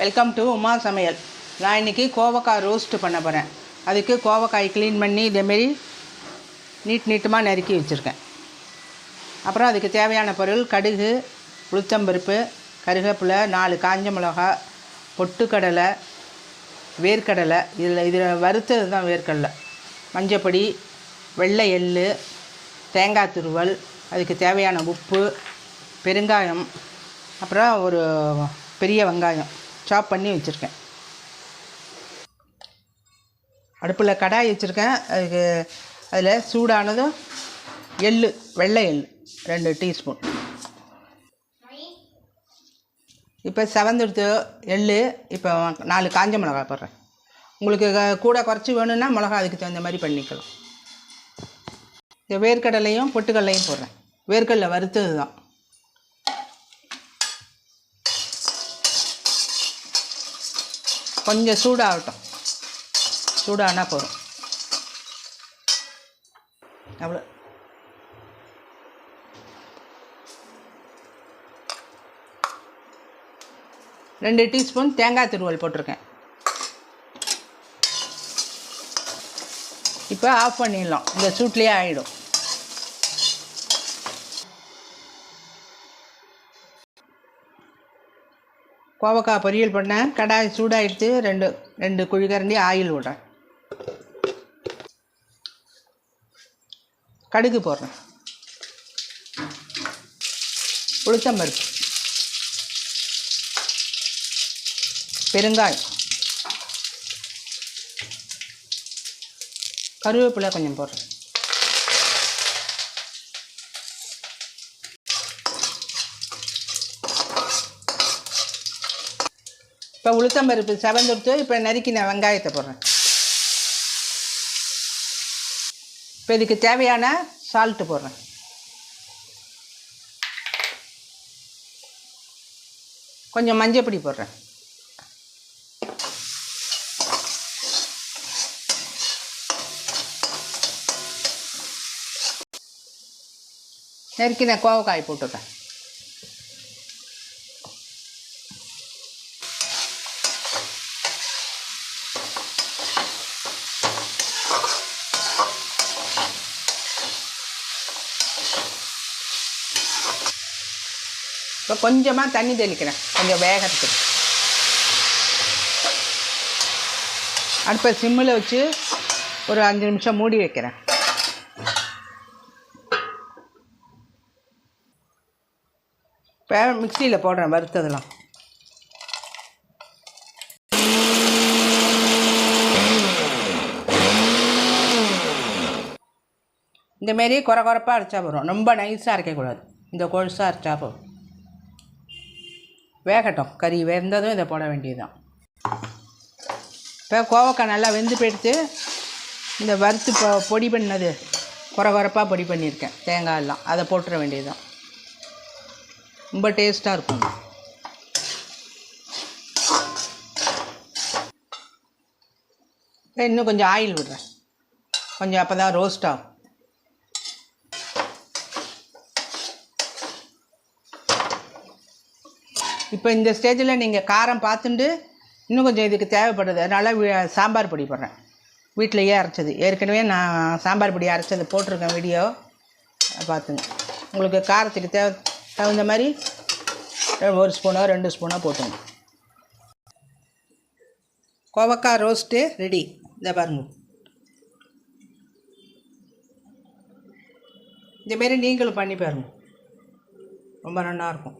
Welcome to Uma சமையல் நான் இன்றைக்கி கோவக்காய் ரோஸ்ட்டு பண்ண போகிறேன் அதுக்கு கோவக்காய் க்ளீன் பண்ணி இதேமாரி நீட் நீட்டமாக நறுக்கி வச்சுருக்கேன். அப்புறம் அதுக்கு தேவையான பொருள் கடுகு உளுத்தம்பருப்பு கருவேப்பிலை நாலு காஞ்ச மிளகா பொட்டுக்கடலை வேர்க்கடலை. இதில் இதில் வறுத்தது தான் வேர்க்கடலை. மஞ்சப்பொடி வெள்ளை எள்ளு தேங்காய் துருவல் அதுக்கு தேவையான உப்பு பெருங்காயம் அப்புறம் ஒரு பெரிய வெங்காயம். சாப் பண்ணி வச்சுருக்கேன். அடுப்பில் கடாய் வச்சுருக்கேன். அதுக்கு அதில் சூடானதும் எள்ளு வெள்ளை எள்ளு ரெண்டு டீஸ்பூன். இப்போ செவந்தெடுத்து எள்ளு இப்போ நாலு காஞ்ச மிளகா போடுறேன். உங்களுக்கு கூட குறைச்சி வேணும்னா மிளகா அதுக்கு தகுந்த மாதிரி பண்ணிக்கலாம். இந்த வேர்க்கடலையும் பொட்டுக்கடலையும் போடுறேன். வேர்க்கடலை வறுத்தது தான் கொஞ்சம் சூடாகட்டும். சூடானா போதும். அவ்வளோ. ரெண்டு டீஸ்பூன் தேங்காய் துருவல் போட்டிருக்கேன். இப்போ ஆஃப் பண்ணிடலாம். இந்த சூட்லேயே ஆகிடும் கோவக்காய் பொரியல் பண்ணேன் கடாய் சூடாகிடுத்து ரெண்டு ரெண்டு குழிக்கரண்டி ஆயில் விடுறேன் கடுகு போடுறேன். உளுத்தம்பருப்பு. பெருங்காயம். கருவேப்பிலை கொஞ்சம் போடுறேன். இப்போ உளுத்தம்பருப்பு செவந்துடுத்து இப்போ நறுக்கி நான் வெங்காயத்தை போடுறேன். இப்போ இதுக்கு தேவையான சால்ட்டு போடுறேன். கொஞ்சம் மஞ்சப்பொடி போடுறேன். நறுக்கின கோவக்காய் போட்டுருக்கேன் இப்போ கொஞ்சமாக தண்ணி தெளிக்கிறேன். கொஞ்சம் வேகத்துக்கு. அடுப்பை சிம்மில் வச்சு ஒரு அஞ்சு நிமிஷம் மூடி வைக்கிறேன். இப்போ மிக்சியில் போடுறேன் வறுத்ததெல்லாம். இந்தமாரி குறை குறைப்பாக அரைச்சா வரும் ரொம்ப நைஸாக அரைக்கக்கூடாது. இந்த கொழுசாக அரைச்சா போதும். வேகட்டும். கறி வெந்ததும் இதை போட வேண்டியதுதான். இப்போ கோவக்காய் நல்லா வெந்து போயிடுத்து இந்த வறுத்து பொ பொடி பண்ணது குறை குறைப்பாக பொடி பண்ணியிருக்கேன். தேங்காய் எல்லாம். அதை போட்டுற வேண்டியதுதான். ரொம்ப டேஸ்ட்டாக இருக்கும். இன்னும் கொஞ்சம் ஆயில் விடுறேன். கொஞ்சம் அப்போ தான் ரோஸ்ட் ஆகும். இப்போ இந்த ஸ்டேஜில் நீங்கள் காரம் பார்த்துட்டு இன்னும் கொஞ்சம் இதுக்கு தேவைப்படுது. அதனால் சாம்பார் பொடி போடுறேன். வீட்டிலையே அரைச்சது. ஏற்கனவே நான் சாம்பார் பொடி அரைச்சது போட்டிருக்கேன் வீடியோ. பார்த்துங்க. உங்களுக்கு காரத்துக்கு தேவை தகுந்த மாதிரி ஒரு ஸ்பூனோ ரெண்டு ஸ்பூனோ போட்டுங்க. கோவக்காய் ரோஸ்ட்டு ரெடி. இதை பாருங்க. இந்தமாரி நீங்களும் பண்ணி பாருங்க. ரொம்ப நல்லாயிருக்கும்